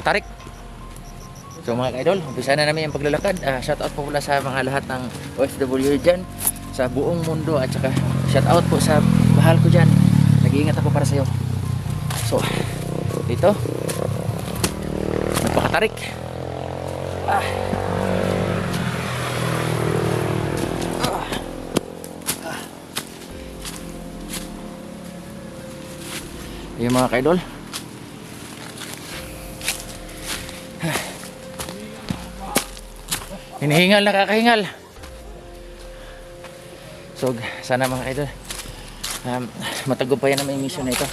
Napakatarik. So mga idol, umpisa na namin yung paglalakad. Ah, shout out po pala sa mga lahat ng OFW dyan sa buong mundo at saka shout out po sa mahal ko dyan. Nag-iingat ako para sa iyo. So, dito. Napakatarik. Ah. Ah. Ah. Yung mga kaidol. Hinihingal, nakakahingal. So, sana mga idol, um, matagumpayan naman yung mission na ito.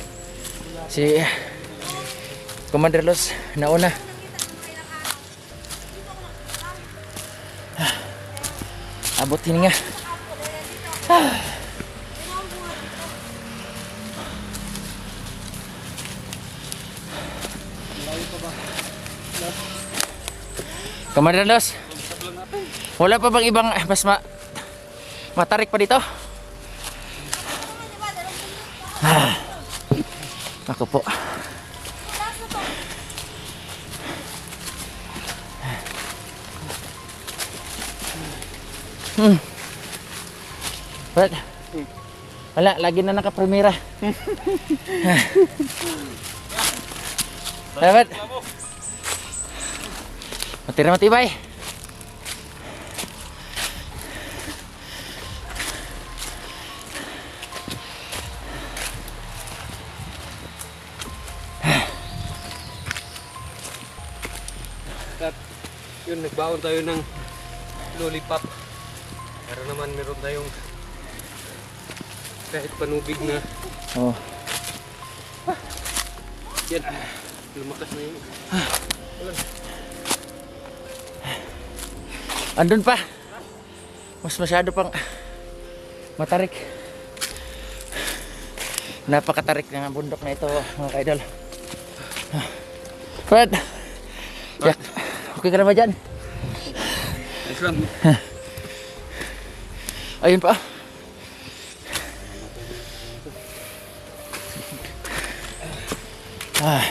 Si Commander Los, nauna. Abot hininga. Commander Los, wala pa bang ibang eh, mas ma matarik pa dito? Ah. Ako po. Hmm. But, wala, lagi na naka-primera. Dapat. Matira matibay. At yun, nagbaon tayo ng lollipop. Pero naman meron tayong kahit panubig na Oh. yan. Lumakas na yun. Andun pa. Mas masyado pang matarik. Napakatarik ng bundok na ito, mga kaidol. Fred! Yak, okay ka na ba dyan? Ayos lang. Ayun pa. Ah.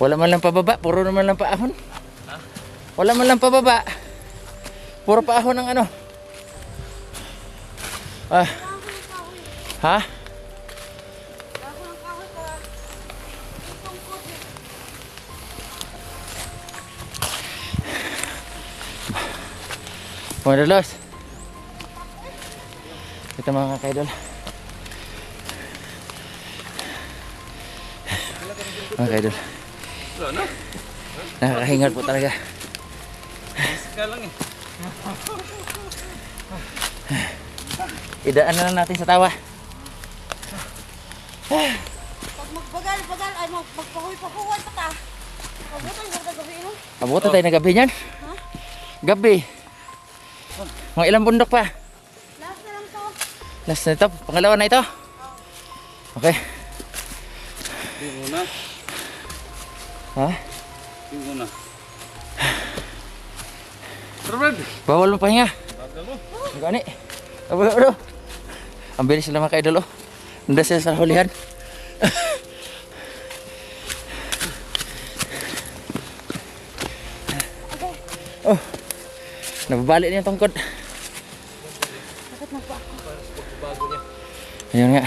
Wala man lang pababa, puro naman lang paahon. Wala man lang pababa. Puro paahon ng ano. Ah. Ha? Mga dalos. Ito mga kaidol. Mga kaidol. Nakakahingal po talaga. Idaan na lang natin sa tawa. Pag magbagal-bagal ay mag magpahuy-pahuwan pa ta. Pabutan ko gabi mo. Abutan tayo na gabi niyan. Gabi. Mga ilang bundok pa. Last na lang to. Last na ito. Pangalawa na ito. Okay. Yung una. Ha? Yung una. Robert! Bawal mo pahinga. Bagal mo. Ang gani. Ang bilis sila mga kaidol. Oh. Nanda sila sa hulihan. Nababali niya tungkod. Bakit na pa ako? Bago niya. Ayun nga.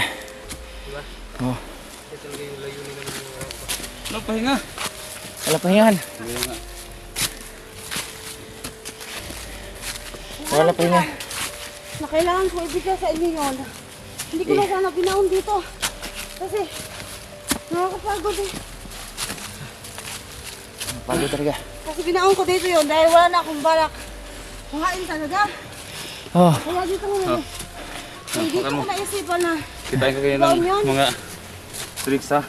Diba? Oh. Ito talaga yung layunin naman yung mga Ano pahinga? Wala pahingahan. Hindi nga. Wala pahinga. Na kailangan ko ibigay sa inyo yun. Hindi ko na sana binaon dito. Kasi nakakapagod eh. Pagod talaga. Kasi binaon ko dito yun dahil wala na akong balak. Kuhain talaga. Oh. Kaya dito ko na. Hindi dito hawakan mo. ko naisipan na. Kitain ko kayo ng mga tricks ha.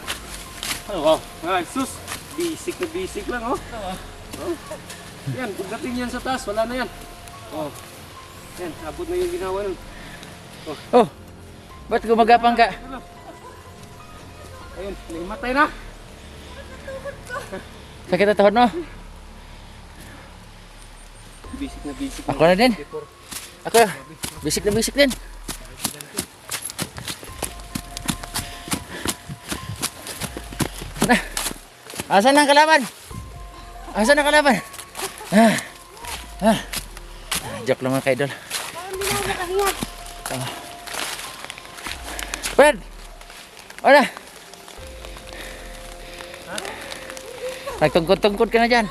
Oh, wow. Mga sus. Basic na basic lang oh. oh. Yan, pagdating yan sa taas, wala na yan. Oh. Yan, abot na yung ginawa nun. Oh. Ba't gumagapang ka? Ayun, nahimatay na. Sakit na tuhod mo? Basic na basic. Ako na din. Ako. Basic na basic din. Na. Asan ang kalaban? Asan ang kalaban? Ah. Ah. Ah, Joke lang mga kaidol. Makahinga. Fred! Ano? Nagtungkod-tungkod ka na dyan.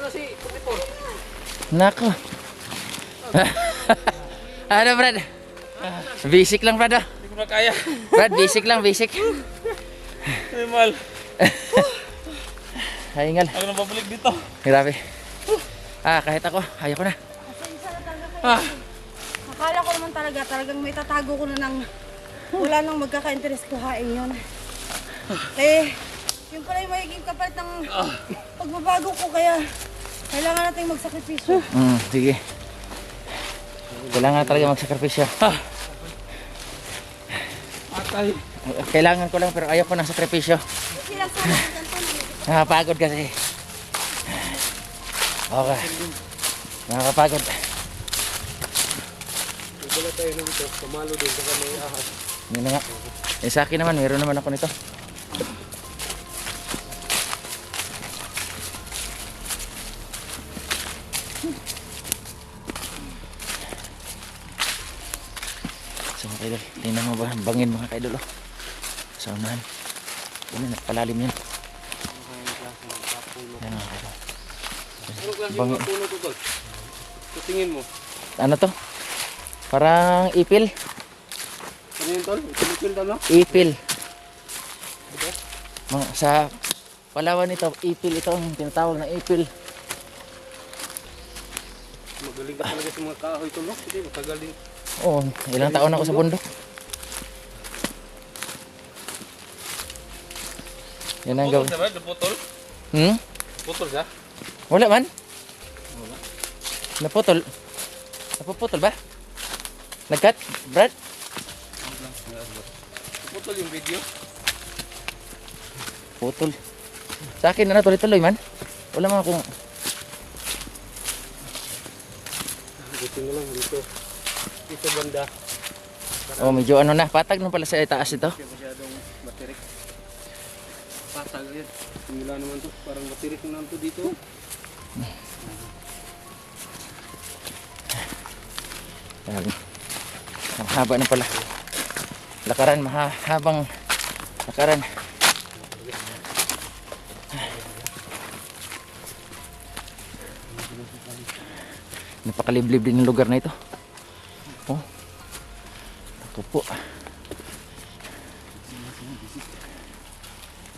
Na si Putipon? Nako. ano, Brad? Basic lang, Brad. ah. Hindi ko na kaya. Brad, basic lang, basic. Ay, mahal. Haingal. Ako na babalik dito. Grabe. Ah, kahit ako, ayoko na. Pasensya na. Ah. Akala ko naman talaga, talagang may tatago ko na ng wala nang magkaka-interest kuhain yun. Eh, yun pala yung magiging kapalit ng pagbabago ko kaya kailangan natin magsakripisyo. Mm, sige. Kailangan talaga magsakripisyo. Atay. Kailangan ko lang pero ayoko ng sakripisyo. Nakapagod kasi. Okay. Nakakapagod. Wala tayo na dito. Pamalo din sa kami ahas. Yun na nga. Eh, sa akin naman, meron naman ako nito. Mga kaidol, tingnan mo ba ang bangin mga kaidol oh. Sa unahan. Ano, napalalim yan. Yan mga kaidol. Ano klase Bangi. mga puno to, tol? Sa tingin mo. Ano to? Parang ipil. Ano yun, tol? Ipilipil to, no? Ipil. Mga, sa Palawan ito, ipil ito ang tinatawag na ipil. Magaling ka talaga sa mga kahoy, tol, no? Hindi, matagal din. Oo, ilang taon ako sa bundok. Yan ang Putol gawin. ba? Naputol? Hmm? Putol siya? Wala man? Naputol. Napuputol ba? Nagkat? Brad? Putol yung video. Putol. Sa akin na tuloy-tuloy man. Wala man akong... Buti na lang dito. Dito banda. Oh, medyo ano na. Patag na pala sa itaas ito. Masyadong matirik. Patag yan. Simula naman to. Parang matirik naman to dito. Grabe. Ang haba na pala. Lakaran, mahabang lakaran. Napakaliblib din ng lugar na ito. Ako po.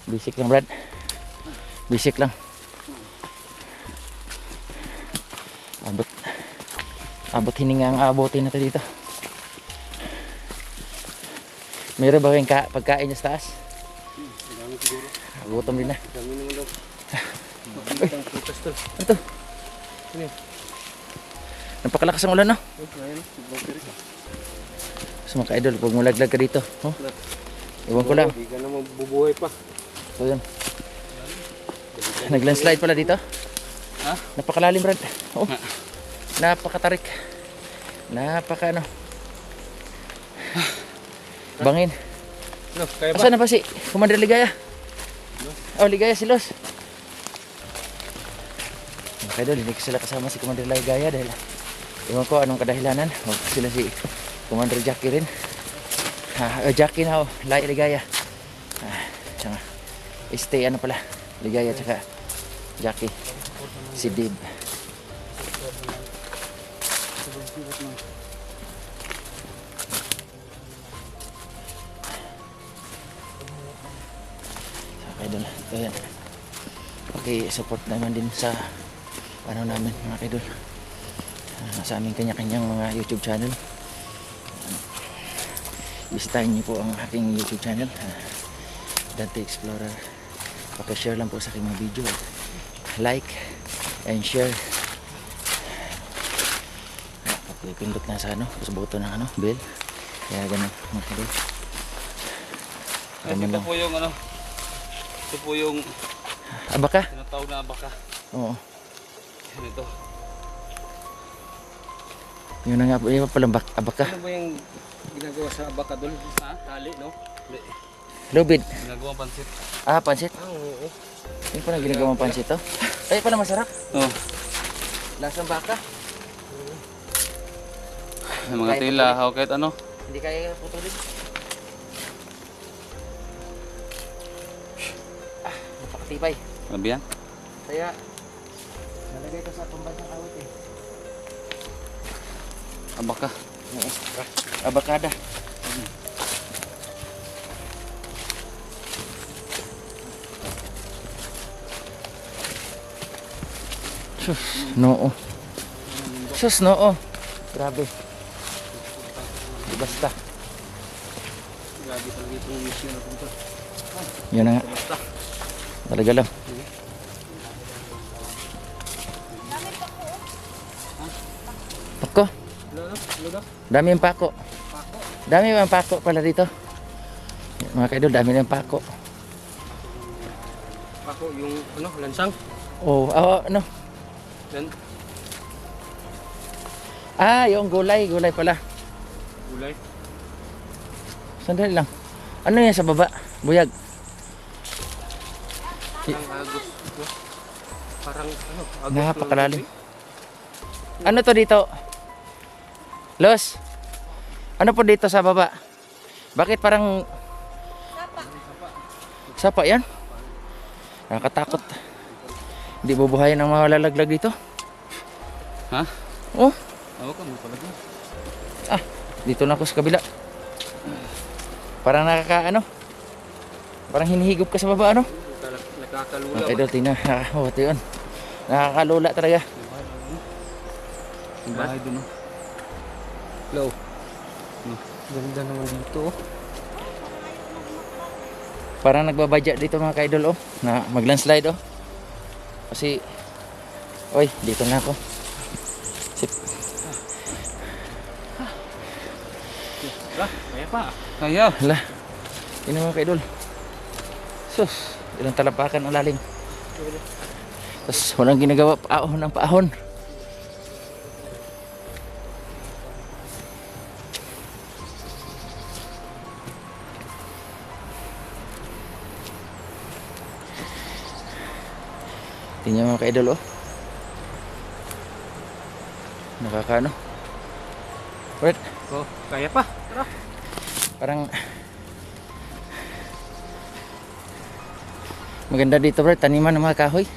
Basic lang, Brad. Basic lang. Abot. Abot hininga ang abutin natin dito. Meron ba kayong ka pagkain niya sa taas? Gutom din na. To. Ano yun? Napakalakas ang ulan no? So mga ka-idol, huwag mo laglag ka dito. Oh, iwan ko lang. Hindi ka naman bubuhay pa. So yun. Naglandslide pala dito. Ha? Napakalalim Brad. Oh. Napakatarik. Napaka ano. Bangin. No, kaya ba? Asan na ba si Commander Ligaya? Oh, Ligaya si Los. Okay doon, hindi ko sila kasama si Commander Ligaya dahil iwan ko anong kadahilanan. O sila si Commander Jackie rin. Uh, Jackie na oh, Lai Ligaya. Ah, tsaka, stay ano pala, Ligaya tsaka Jackie. Si Dib. Okay doon. Ito yan. Support naman din sa ano namin mga kaidol. Ah, sa aming kanya-kanyang mga YouTube channel. Bisitahin niyo po ang aking YouTube channel. ah, Dante Explorer. Pakishare lang po sa aking mga video. Like and share. Ah, Pagpipindot na sa ano, sa button ng ano, bell. Kaya ganun mga. Ito Ganun lang. po yung ano. Ito po yung Abaka? tinatawag na abaka. Oo. Yan ito. Yun na nga po, yun pa palang bak- abaka. Ano ba yung ginagawa sa abakadol. Ha? Tali, no? Lubid. Ginagawa pansit. Ah, pansit. Ah, oo. Yung pala ginagawang pansit to. Ay, pala masarap. Oh. Lasang baka. Yung mga tila, o kahit ano. Hindi kaya putulin. Ah, napakatibay. Grabe yan. Kaya, nalagay ko sa pambansang awit eh. Abaka. Oo. Abakada. Sus, noo. Sus, noo. Grabe. Basta. Grabe talaga itong mission na punta. Yun na nga. Talaga lang. Dami yung pako. Pako. Dami yung pako pala dito. Mga kaidol, dami ng pako. Pako, yung ano, lansang. Oh, ah, ano? Lan Ah, yung gulay, gulay pala. gulay. Sandali lang. Ano yan sa baba? Buyag. Parang agos. Parang ano, agos. Napakalalim. Ano to dito? Los. Ano po dito sa baba? Bakit parang Sapa yan? Nakakatakot. Hindi bubuhayin ang mga lalaglag dito. Ha? Oh, Oo, kamo pala dyan. ah, dito na ako sa kabila. Parang nakaka ano? Parang hinihigop ka sa baba ano? Nakaka- Nakakalula Mga ba? idol, tingnan. Nakakawati yun. Nakakalula talaga. Yung bahay dun, Hello. No. Ganda naman dito, oh. Parang nagbabadya dito mga ka-idol oh. Na mag-landslide oh. Kasi Oy, dito na ako. Sip. Ah, kaya pa. Kaya. Hala. Yun mga ka-idol. Sus, ilang talapakan ang lalim. Tapos walang ginagawa paahon ng paahon. Tingnan mga ka-idol oh. Nakakaano. Wait, Oh, kaya pa. Tara. parang maganda dito bro, taniman ng mga kahoy.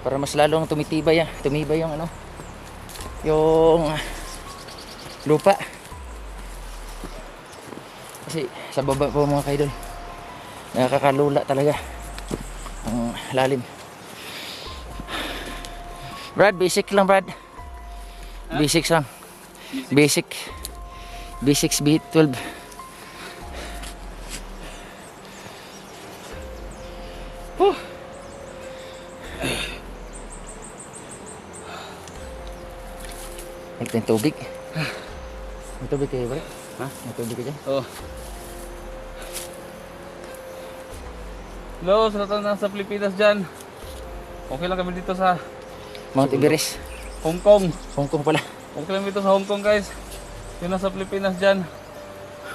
Para mas lalong tumitibay ah, tumibay yung ano, yung lupa. Kasi sa baba po mga kaidol, nakakalula talaga ang lalim. Brad, basic lang Brad. Basics lang. Basic. Basics B12. Huh. May tayong tubig. May tubig kayo ba? Ha? May tubig ka dyan? Oh. Hello, sa na sa Pilipinas dyan. Okay lang kami dito sa Mount Everest. Hong Kong. Hong Kong pala. Okay lang dito sa Hong Kong guys. Yun na sa Pilipinas dyan.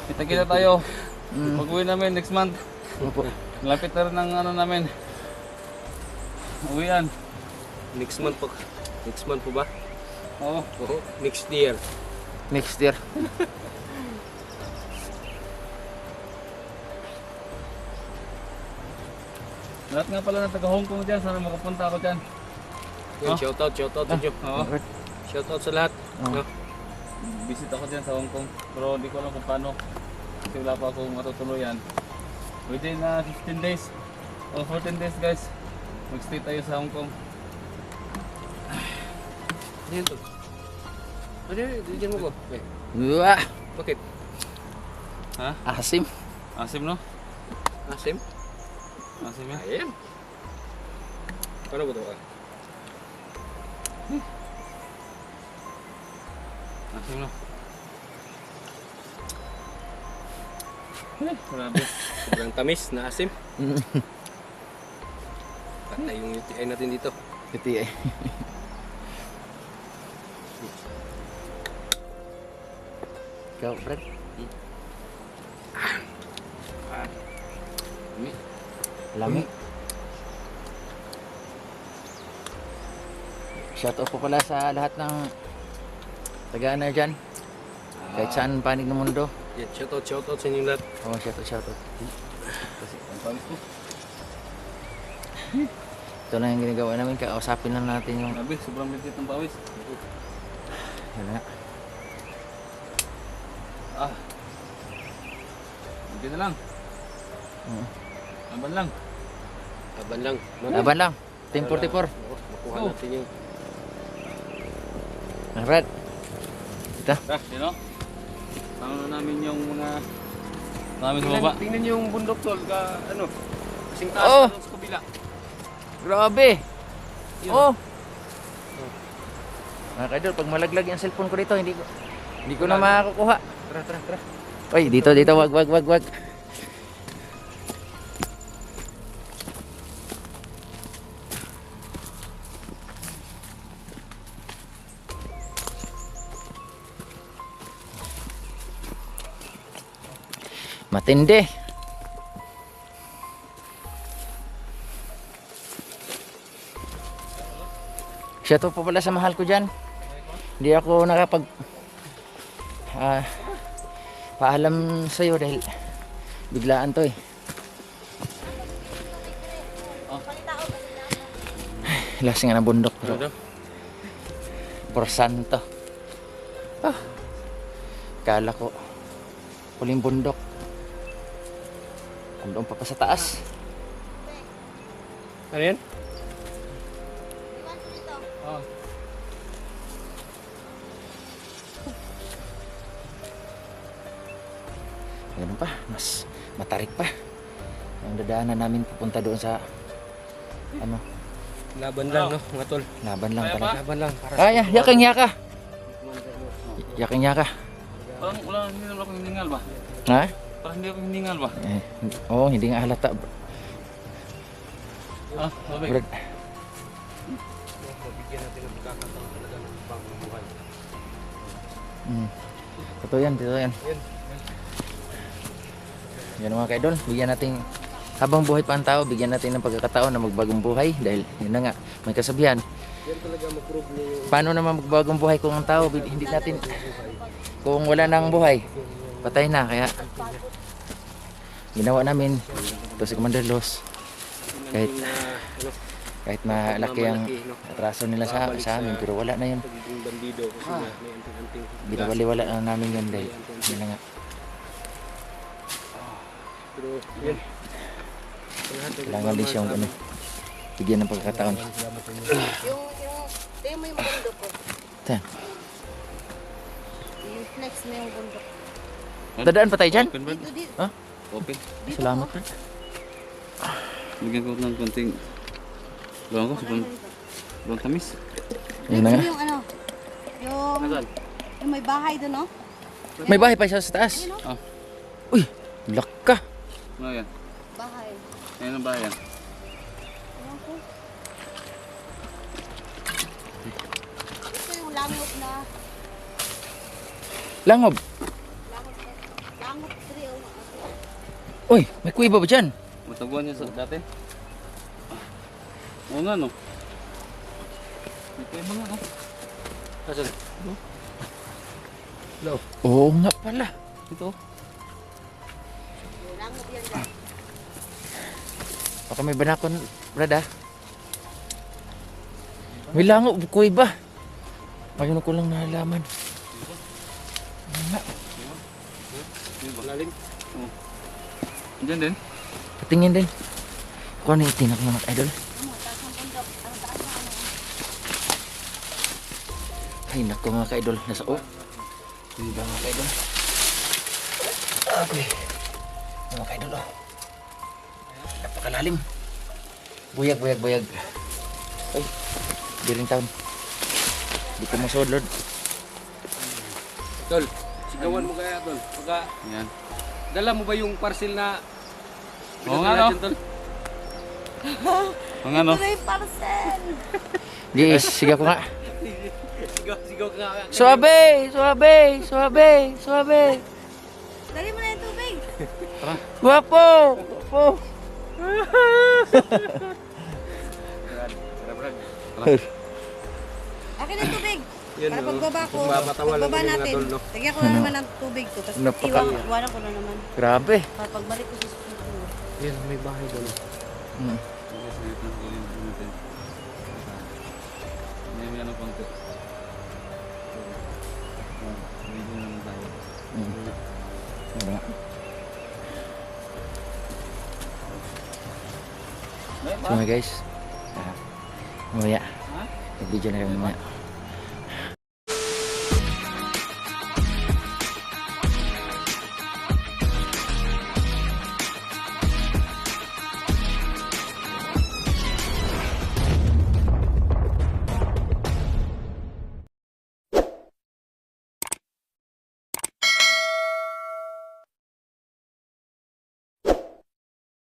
Kita-kita tayo. Mm. Pag-uwi namin next month. Ano po? Malapit na rin ang ano namin. Uwian. Next month po. Next month po ba? Oo. Oo. Next year. Next year. Lahat nga pala na taga Hong Kong dyan. Sana makapunta ako dyan. Ah. shoutout, shoutout sa inyo. Oo. Shoutout sa lahat. Oh. No? Visit ako dyan sa Hong Kong. Pero hindi ko alam kung paano. Kasi wala pa akong matutuluyan. Within uh, 15 days or 14 days guys. Magstay tayo sa Hong Kong. Ano yun to? Ano yun? Diyan mo ko. Wah! bakit? Ha? Asim. Asim no? Asim? Asim yan. Ayan. Paano ba ito? Ah, Masuk na. Hmm, grabe. Sobrang tamis na asim. Patay yung UTI natin dito. UTI. Ikaw, Fred. Ah. Ah. Lami. Hmm. Lami. Shout out po pala sa lahat ng taga-ano dyan. Kahit saan panig ng mundo. Yan, shoutout, shoutout sa inyong lahat. Oh, shout out, shout out. Ito na yung ginagawa namin. Kakausapin lang natin yung... Grabe, sobrang bigat ng pawis. Yun na. Ah. Hindi na lang. Mm. Laban lang. Laban lang. Laban lang. Team 44. Makuha natin yung Alright. Ito. Tara, yun o. Tama na namin yung mga... Namin sa Tingnan, baba. tingnan niyo yung bundok tol, ka, ano, kasing taas Oh! sa kabila. Grabe. Oh. Mga kaidol, pag malaglag yung cellphone ko dito, hindi ko hindi ko na makakuha. Tara, tara, tara. Oy, dito dito wag wag wag wag. Matindi. Siya to po pala sa mahal ko dyan. Hindi ako nakapag ah, paalam sa'yo dahil biglaan to eh. Lasing nga ng bundok daw? Porsanto. Ah. Kala ko huling bundok. Andun pa pa sa taas. Ano yan? Oh. Ganun pa, mas matarik pa. Ang dadaanan namin pupunta doon sa ano, Laban lang, no, mga tol. laban lang talaga. Laban lang. Para Kaya, yaking yaka. Yaking yaka. Parang wala, hindi naman ako hiningal ba? Ha? Parang hindi ako hiningal ba? Eh, oo, hindi nga halata. Ah, sabi. Brad, Mabigyan natin ng pagkakataon talaga ng bagong buhay. Mm. Totoo yan, totoo yan. Yan. Mga kaidol, bigyan natin habang buhay pa ang tao, bigyan natin ng pagkakataon na magbagong buhay dahil yun na nga, may kasabihan. Yan talaga mag-prove niyo Paano naman magbagong buhay kung ang tao hindi natin kung wala nang buhay, patay na kaya ginawa namin ito si Commander Los kahit kahit malaki ang atraso nila sa, sa amin pero wala na yun anting-anting. binawali-wala na namin yun dahil yun na nga kailangan din siyang ano bigyan ng pagkakataon Yung, yung, mo yung bundok ko. Flex mo yung bundok. Dadaan pa tayo dyan? Open ba? Ha? Open. salamat. Bigyan ko ng konting... Gawin ko, sobrang... Sobrang tamis. yun na nga yung ano, yung, yung may bahay doon, no? may bahay pa siya sa taas Ayun, no? Ah, uy laka ano yan? Bahay. Ayan ang bayan. Ewan ko. Ito yung langot na, langob langot na, langot tree. oh. Uy may kuiba ba dyan? Mataguan niya sa dati. Oo nga, no? May kaya mga, no? Nasaan? Hello? oo nga pala Ito. Dyan. Baka may banakon, Brad ah. May lango, kuy ba? Ayun ko lang nalaman. Ano nga, Malalim? Diyan din. patingin din. Kung ano yung tinak ng idol. Taas ng na ano. Ay, naku mga ka-idol. Nasa o. Kuy ba mga ka-idol? Okay. Mga ka-idol oh. Napakalalim. Buyag, buyag, buyag. Ay, di rin taon. Di ko masod, Lord. Tol, sigawan mo kaya, tol. Pagka, Ayan. dala mo ba yung parcel na Oo nga, no? dyan, tol? Oo nga, no? Ito na yung parcel. Di, sige ko nga. Sigaw, sigaw ka nga. Suabe, suabe, suabe, suabe. Dali mo na yung tubig. Guwapo! Guwapo! Akin ang tubig. Yan, Para pagbaba ko, pagbaba mga natin, lagyan ko na naman ng tubig ko. Tapos iwan, iwanan ko na naman. Grabe. Para pagbalik ko sa school. Yan, may bahay doon. Hmm. Hmm. Ano nga. So mga guys, ah, mamaya, mag-video na kami mamaya.